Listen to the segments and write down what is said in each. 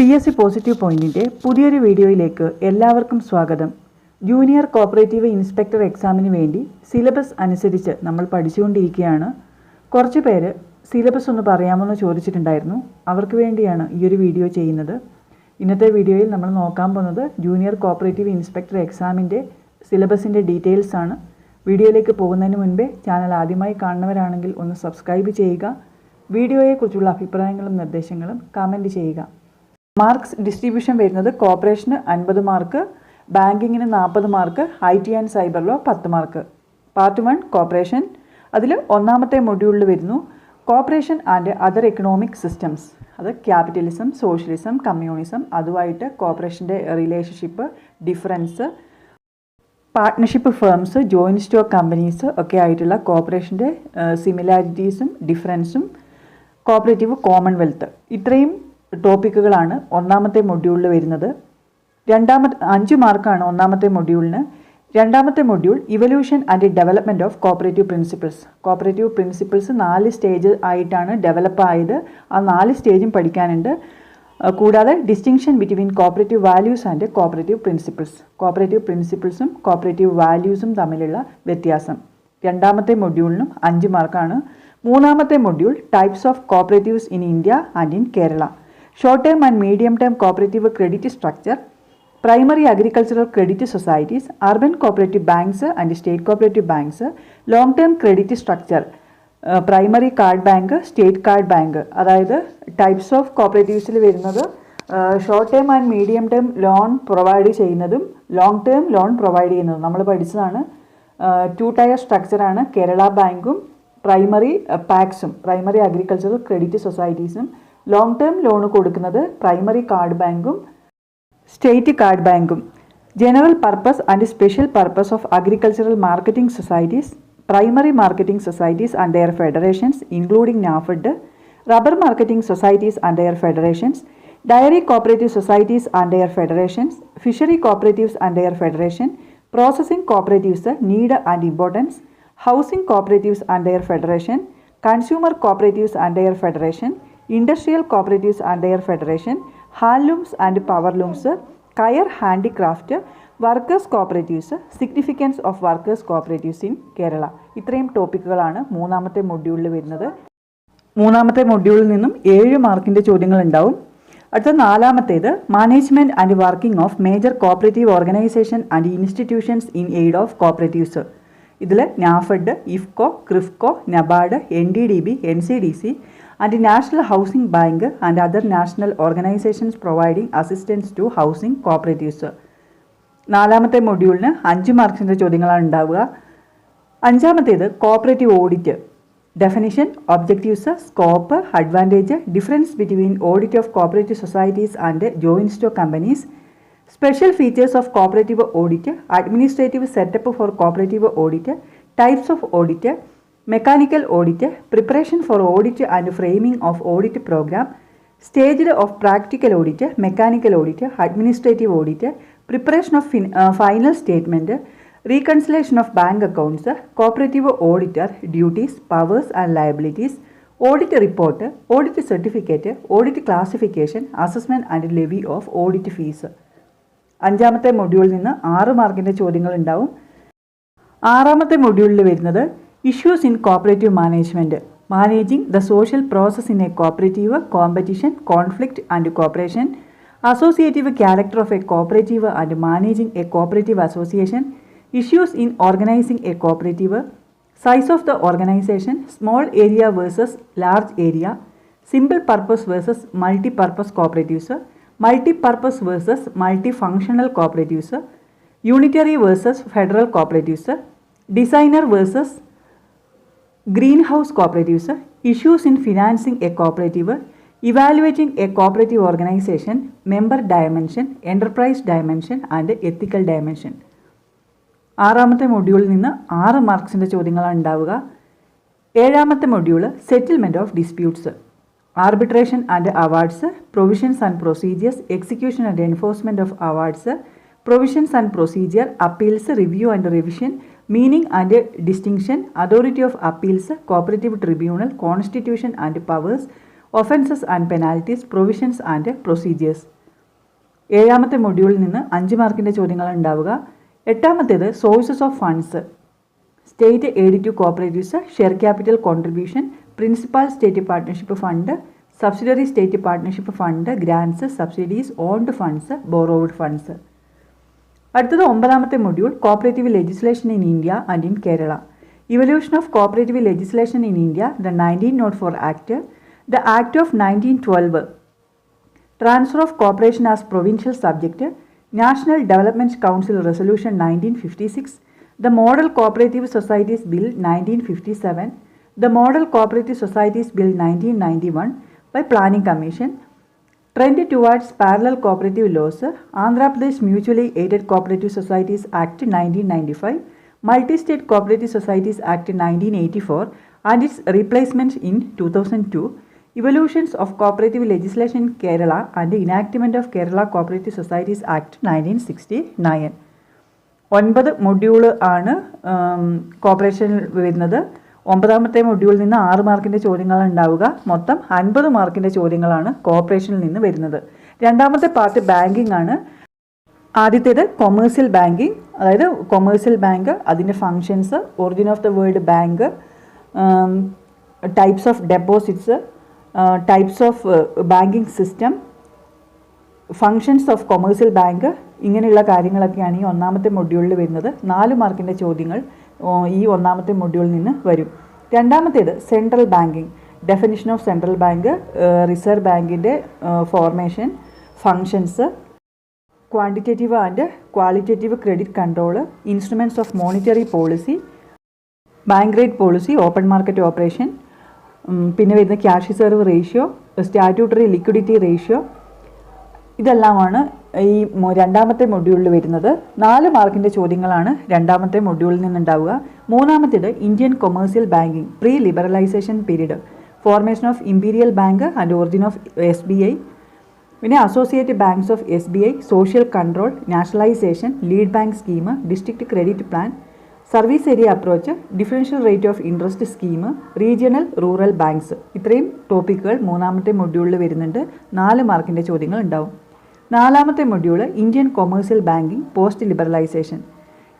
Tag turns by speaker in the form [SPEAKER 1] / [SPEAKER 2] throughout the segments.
[SPEAKER 1] P S C positive പോയിന്റിന്റെ പുതിയൊരു വീഡിയോയിലേക്ക് എല്ലാവർക്കും സ്വാഗതം ജൂനിയർ കോപ്പറേറ്റീവ് ഇൻസ്പെക്ടർ എക്സാമിന് വേണ്ടി സിലബസ് അനുസരിച്ച് നമ്മൾ പഠിച്ചുകൊണ്ടിരിക്കുകയാണ് കുറച്ച് പേര് സിലബസ് ഒന്ന് പറയാമെന്ന് ചോദിച്ചിട്ടുണ്ടായിരുന്നു അവർക്ക് വേണ്ടിയാണ് ഈ ഒരു വീഡിയോ ചെയ്യുന്നത് ഇന്നത്തെ വീഡിയോയിൽ നമ്മൾ നോക്കാൻ പോകുന്നത് ജൂനിയർ കോപ്പറേറ്റീവ് ഇൻസ്പെക്ടർ എക്സാമിൻ്റെ സിലബസിൻ്റെ ഡീറ്റെയിൽസ് ആണ് വീഡിയോയിലേക്ക് പോകുന്നതിന് മുൻപേ ചാനൽ ആദ്യമായി കാണുന്നവരാണെങ്കിൽ ഒന്ന് സബ്സ്ക്രൈബ് ചെയ്യുക വീഡിയോയെക്കുറിച്ചുള്ള അഭിപ്രായങ്ങളും നിർദ്ദേശങ്ങളും കമൻറ്റ് ചെയ്യുക മാർക്സ് ഡിസ്ട്രിബ്യൂഷൻ വരുന്നത് കോർപ്പറേഷന് അൻപത് മാർക്ക് ബാങ്കിങ്ങിന് നാൽപ്പത് mark I T and cyber law പത്ത് മാർക്ക് പാർട്ട് വൺ കോർപ്പറേഷൻ അതിൽ ഒന്നാമത്തെ മൊഡ്യൂളിൽ വരുന്നു corporation and other economic systems അത് ക്യാപിറ്റലിസം സോഷ്യലിസം കമ്മ്യൂണിസം അതുമായിട്ട് കോർപ്പറേഷൻ്റെ relationship difference partnership firms joint stock companies ഒക്കെ ആയിട്ടുള്ള കോർപ്പറേഷൻ്റെ സിമിലാരിറ്റീസും ഡിഫറൻസും കോപ്പറേറ്റീവ് കോമൺവെൽത്ത് ഇത്രയും ടോപ്പിക്കുകളാണ് ഒന്നാമത്തെ മൊഡ്യൂളിൽ വരുന്നത് രണ്ടാമത്തെ അഞ്ച് മാർക്കാണ് ഒന്നാമത്തെ മൊഡ്യൂളിന് രണ്ടാമത്തെ module evolution and development of cooperative principles cooperative principles നാല് സ്റ്റേജ് ആയിട്ടാണ് ഡെവലപ്പ് ആയത് ആ നാല് സ്റ്റേജും പഠിക്കാനുണ്ട് കൂടാതെ distinction between cooperative values and cooperative principles cooperative പ്രിൻസിപ്പിൾസും cooperative വാല്യൂസും തമ്മിലുള്ള വ്യത്യാസം രണ്ടാമത്തെ മൊഡ്യൂളിനും അഞ്ച് മാർക്കാണ് മൂന്നാമത്തെ module types of cooperatives in India and in Kerala short term and medium term cooperative credit structure primary agricultural credit societies urban cooperative banks and state cooperative banks long term credit structure primary card bank state card bank അതായത് types of കോപ്പറേറ്റീവ്സിൽ വരുന്നത് short term and medium term loan provide ചെയ്യുന്നതും long term loan provide ചെയ്യുന്നതും നമ്മൾ പഠിച്ചതാണ് two tier സ്ട്രക്ചറാണ് കേരള ബാങ്കും primary പാക്സും പ്രൈമറി അഗ്രികൾച്ചറൽ ക്രെഡിറ്റ് സൊസൈറ്റീസും ലോങ് ടേം ലോൺ കൊടുക്കുന്നത് പ്രൈമറി കാർഡ് ബാങ്കും സ്റ്റേറ്റ് കാർഡ് ബാങ്കും general purpose and special purpose of agricultural marketing societies primary marketing societies and their federations including NAFED rubber marketing societies and their federations dairy cooperative societies and their federations fishery cooperatives and their federation processing cooperatives need and importance housing cooperatives and their federation consumer cooperatives and their federation industrial cooperatives and their federation handlooms and power looms coir handicraft workers cooperatives significance of workers cooperatives in Kerala ഇത്രയും ടോപ്പിക്കുകളാണ് മൂന്നാമത്തെ മൊഡ്യൂളിൽ വരുന്നത് മൂന്നാമത്തെ മൊഡ്യൂളിൽ നിന്നും ഏഴ് മാർക്കിൻ്റെ ചോദ്യങ്ങൾ ഉണ്ടാവും അടുത്ത നാലാമത്തേത് management and working of major cooperative organisation and institutions in aid of cooperatives ഇതിൽ NAFED IFFCO KRIBHCO NABARD N D D B N C D C and national housing bank and other national organisations providing assistance to housing cooperatives നാലാമത്തെ മൊഡ്യൂളിന് അഞ്ച് മാർക്സിൻ്റെ ചോദ്യങ്ങളാണ് ഉണ്ടാവുക അഞ്ചാമത്തേത് cooperative audit definition objectives scope advantage difference between audit of cooperative societies and joint stock companies special features of cooperative audit administrative setup for cooperative audit types of audit mechanical audit preparation for audit and framing of audit programme സ്റ്റേജിൽ of practical audit mechanical audit administrative audit preparation of final statement reconciliation of bank accounts cooperative auditor duties powers and liabilities audit report audit certificate audit classification assessment and levy of audit fees അഞ്ചാമത്തെ മൊഡ്യൂളിൽ നിന്ന് ആറ് മാർക്കിൻ്റെ ചോദ്യങ്ങളുണ്ടാവും ആറാമത്തെ മൊഡ്യൂളിൽ വരുന്നത് Issues in cooperative management managing the social process in a cooperative, competition, conflict and cooperation, associative character of a cooperative and managing a cooperative association, issues in organizing a cooperative, size of the organization, small area versus large area, simple purpose versus multi-purpose cooperatives, multi-purpose versus multifunctional cooperatives, unitary versus federal cooperatives, designer versus green house cooperatives issues in financing a cooperative evaluating a cooperative organisation member dimension enterprise dimension and ethical dimension ആറാമത്തെ മൊഡ്യൂളിൽ നിന്ന് ആറ് മാർക്സിൻ്റെ ചോദ്യങ്ങളാണ് ഉണ്ടാവുക ഏഴാമത്തെ module settlement of disputes arbitration and awards provisions and procedures execution and enforcement of awards provisions and procedure appeals review and revision meaning and distinction authority of appeals cooperative tribunal constitution and powers offences and penalties provisions and procedures ഏഴാമത്തെ മൊഡ്യൂളിൽ നിന്ന് അഞ്ച് മാർക്കിൻ്റെ ചോദ്യങ്ങൾ ഉണ്ടാവുക എട്ടാമത്തേത് sources of funds state aid to cooperatives share capital contribution principal state partnership fund subsidiary state partnership fund grants subsidies owned funds borrowed funds അടുത്തത് ഒമ്പതാമത്തെ module cooperative legislation in India and in Kerala evolution of cooperative legislation in India the nineteen nought four act the act of nineteen twelve transfer of cooperation as provincial subject national development council resolution nineteen fifty six the model cooperative societies bill nineteen fifty seven the model cooperative societies bill nineteen ninety one by planning commission trend towards parallel cooperative loss Andhra Pradesh mutually aided cooperative societies act nineteen ninety five multi state cooperative societies act nineteen eighty four and it's replacement in to thousand to ഇവല്യൂഷൻസ് of cooperative legislation Kerala and ഇനാക്ടിമെൻറ്റ് of Kerala cooperative societies act nineteen sixty nine ഒൻപത് module ആണ് കോപ്പറേഷനിൽ വരുന്നത് ഒമ്പതാമത്തെ മൊഡ്യൂളിൽ നിന്ന് ആറ് മാർക്കിൻ്റെ ചോദ്യങ്ങളാണ് ഉണ്ടാവുക മൊത്തം അൻപത് മാർക്കിൻ്റെ ചോദ്യങ്ങളാണ് കോർപ്പറേഷനിൽ നിന്ന് വരുന്നത് രണ്ടാമത്തെ പാർട്ട് ബാങ്കിങ് ആണ് ആദ്യത്തേത് കൊമേഴ്സ്യൽ ബാങ്കിങ് അതായത് കൊമേഴ്സ്യൽ ബാങ്ക് അതിൻ്റെ functions origin of the world bank types of deposits types of banking system functions of commercial bank ഇങ്ങനെയുള്ള കാര്യങ്ങളൊക്കെയാണ് ഈ ഒന്നാമത്തെ മൊഡ്യൂളിൽ വരുന്നത് നാല് മാർക്കിൻ്റെ ചോദ്യങ്ങൾ ഈ ഒന്നാമത്തെ മൊഡ്യൂളിൽ നിന്ന് വരും രണ്ടാമത്തേത് central banking definition of central bank reserve ബാങ്കിൻ്റെ formation functions quantitative and qualitative credit control instruments of monetary policy bank rate policy open market operation പിന്നെ വരുന്ന cash reserve ratio statutory liquidity ratio ഇതെല്ലാമാണ് ഈ രണ്ടാമത്തെ മൊഡ്യൂളിൽ വരുന്നത് നാല് മാർക്കിൻ്റെ ചോദ്യങ്ങളാണ് രണ്ടാമത്തെ മൊഡ്യൂളിൽ നിന്നുണ്ടാവുക മൂന്നാമത്തേത് Indian commercial banking pre liberalisation period formation of imperial bank and origin of S B I പിന്നെ associate banks of S B I social control nationalisation lead bank scheme district credit plan service area approach differential rate of interest scheme regional rural banks ഇത്രയും ടോപ്പിക്കുകൾ മൂന്നാമത്തെ മൊഡ്യൂളിൽ വരുന്നുണ്ട് നാല് മാർക്കിൻ്റെ ചോദ്യങ്ങൾ ഉണ്ടാവും നാലാമത്തെ module Indian commercial banking post liberalisation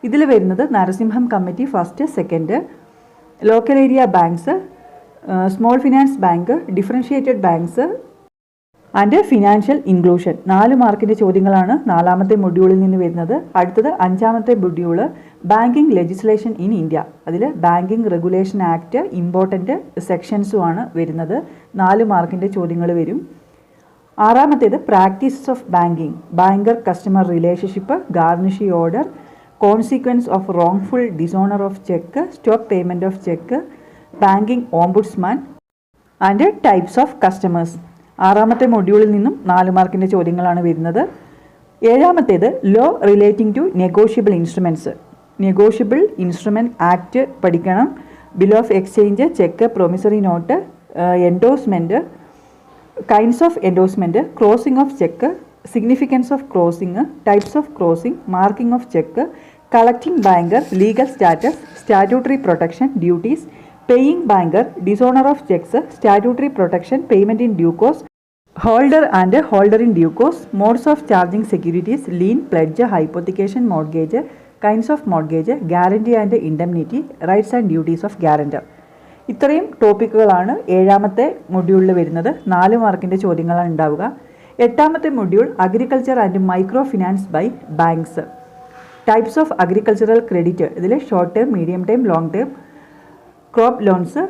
[SPEAKER 1] ഇതിൽ വരുന്നത് Narasimham committee first second local area banks small finance bank differentiated banks and financial inclusion നാല് മാർക്കിൻ്റെ ചോദ്യങ്ങളാണ് നാലാമത്തെ മൊഡ്യൂളിൽ നിന്ന് വരുന്നത് അടുത്തത് അഞ്ചാമത്തെ module banking legislation in India അതിൽ ബാങ്കിങ് റെഗുലേഷൻ ആക്ട് ഇമ്പോർട്ടൻറ്റ് സെക്ഷൻസുമാണ് വരുന്നത് നാല് മാർക്കിൻ്റെ ചോദ്യങ്ങൾ വരും ആറാമത്തേത് practices of banking banker customer relationship garnishee order consequence of full dishonour of cheque stop payment of cheque banking ombudsman and types of customers ആറാമത്തെ മൊഡ്യൂളിൽ നിന്നും നാല് മാർക്കിൻ്റെ ചോദ്യങ്ങളാണ് വരുന്നത് ഏഴാമത്തേത് law relating to negotiable instruments negotiable instrument act പഠിക്കണം bill of exchange cheque promissory note endorsement Kinds of endorsement: closing of check, significance of closing, types of closing, marking of check, collecting banker, legal status, statutory protection, duties, paying banker, dishonor of checks, statutory protection, payment in due course, holder and holder in due course, modes of charging securities, lien, pledge, hypothecation, mortgage, kinds of mortgage, guarantee and indemnity, rights and duties of guarantor. ഇത്രയും ടോപ്പിക്കുകളാണ് ഏഴാമത്തെ മൊഡ്യൂളിൽ വരുന്നത് നാല് മാർക്കിൻ്റെ ചോദ്യങ്ങളാണ് ഉണ്ടാവുക എട്ടാമത്തെ module agriculture and micro finance by banks types of agricultural credit ഇതിൽ short term medium term long term crop loans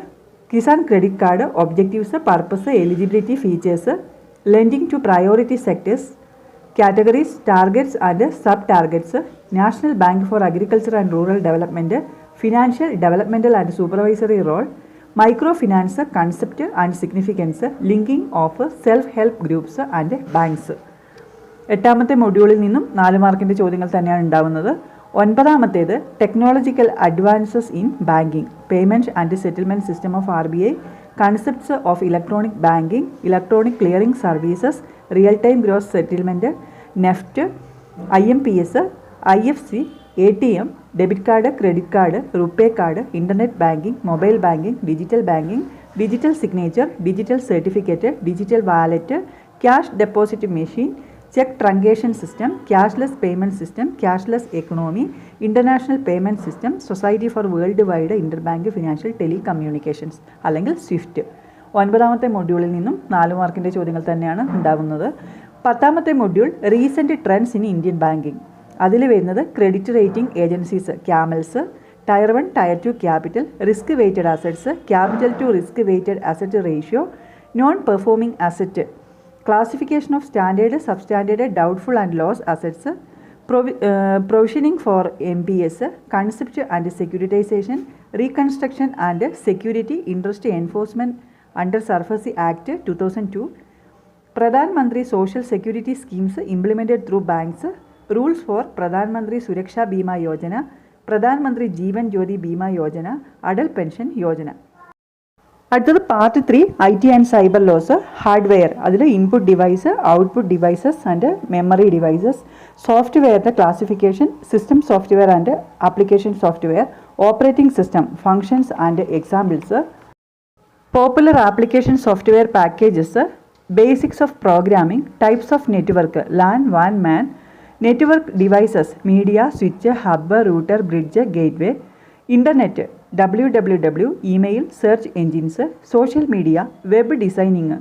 [SPEAKER 1] Kisan credit card objectives purpose eligibility features lending to priority sectors categories targets and sub targets national bank for agriculture and rural development financial developmental and supervisory role micro finance concept and significance linking of self help groups and banks എട്ടാമത്തെ മൊഡ്യൂളിൽ നിന്നും നാല് മാർക്കിൻ്റെ ചോദ്യങ്ങൾ തന്നെയാണ് ഉണ്ടാവുന്നത് ഒൻപതാമത്തേത് technological advances in banking payment and settlement system of R B I concepts of electronic banking electronic clearing services real time gross settlement NEFT I M P S I F C A T M debit card credit card RuPay card internet banking mobile banking digital banking digital signature digital certificate digital wallet cash deposit machine cheque truncation system cashless payment system cashless economy international payment system society for world wide inter bank financial telecommunications അല്ലെങ്കിൽ Swift ഒൻപതാമത്തെ മൊഡ്യൂളിൽ നിന്നും നാല് മാർക്കിൻ്റെ ചോദ്യങ്ങൾ തന്നെയാണ് ഉണ്ടാകുന്നത് പത്താമത്തെ module recent trends in Indian banking അതിൽ വരുന്നത് credit rating agencies CAMELS tier one tier two capital risk weighted assets capital to risk weighted asset ratio non performing asset classification of standard sub standard doubtful and loss assets provi provisioning for M P S concept and securitisation reconstruction and security interest enforcement under SARFAESI act two thousand two Pradhan Mantri social security schemes implemented through banks rules for Pradhan Mantri Suraksha Bima Yojana Pradhan Mantri Jeevan Jyoti Bima Yojana Atal Pension Yojana അടുത്തത് part three I T and cyber laws hardware അതിൽ input device output devices and memory devices സോഫ്റ്റ്വെയറിൻ്റെ classification system software and application software operating system functions and examples popular application software packages basics of programming types of network LAN van MAN network devices media switch hub router bridge gateway internet W W W email search engines social media web designing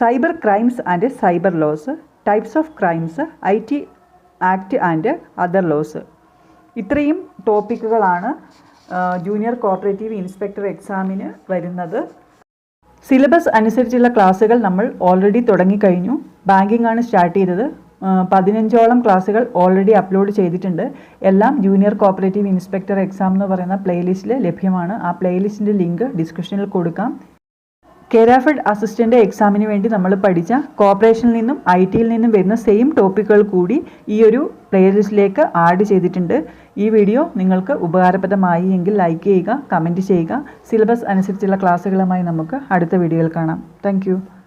[SPEAKER 1] cyber crimes and cyber laws types of crimes I T act and other laws ഇത്രയും ടോപ്പിക്കുകളാണ് junior cooperative inspector എക്സാമിന് വരുന്നത് syllabus അനുസരിച്ചുള്ള ക്ലാസ്സുകൾ നമ്മൾ already തുടങ്ങിക്കഴിഞ്ഞു banking ആണ് start ചെയ്തത് പതിനഞ്ചോളം ക്ലാസ്സുകൾ ഓൾറെഡി അപ്ലോഡ് ചെയ്തിട്ടുണ്ട് എല്ലാം ജൂനിയർ കോപ്പറേറ്റീവ് ഇൻസ്പെക്ടർ എക്സാം എന്ന് പറയുന്ന പ്ലേലിസ്റ്റിൽ ലഭ്യമാണ് ആ പ്ലേലിസ്റ്റിൻ്റെ ലിങ്ക് ഡിസ്ക്രിപ്ഷനിൽ കൊടുക്കാം കേരാഫഡ് അസിസ്റ്റൻ്റ് എക്സാമിന് വേണ്ടി നമ്മൾ പഠിച്ച കോപ്പറേഷനിൽ നിന്നും ഐ ടിയിൽ നിന്നും വരുന്ന സെയിം ടോപ്പിക്കുകൾ കൂടി ഈ ഒരു പ്ലേലിസ്റ്റിലേക്ക് ആഡ് ചെയ്തിട്ടുണ്ട് ഈ വീഡിയോ നിങ്ങൾക്ക് ഉപകാരപ്രദമായി എങ്കിൽ ലൈക്ക് ചെയ്യുക കമൻറ്റ് ചെയ്യുക സിലബസ് അനുസരിച്ചുള്ള ക്ലാസ്സുകളുമായി നമുക്ക് അടുത്ത വീഡിയോയിൽ കാണാം താങ്ക്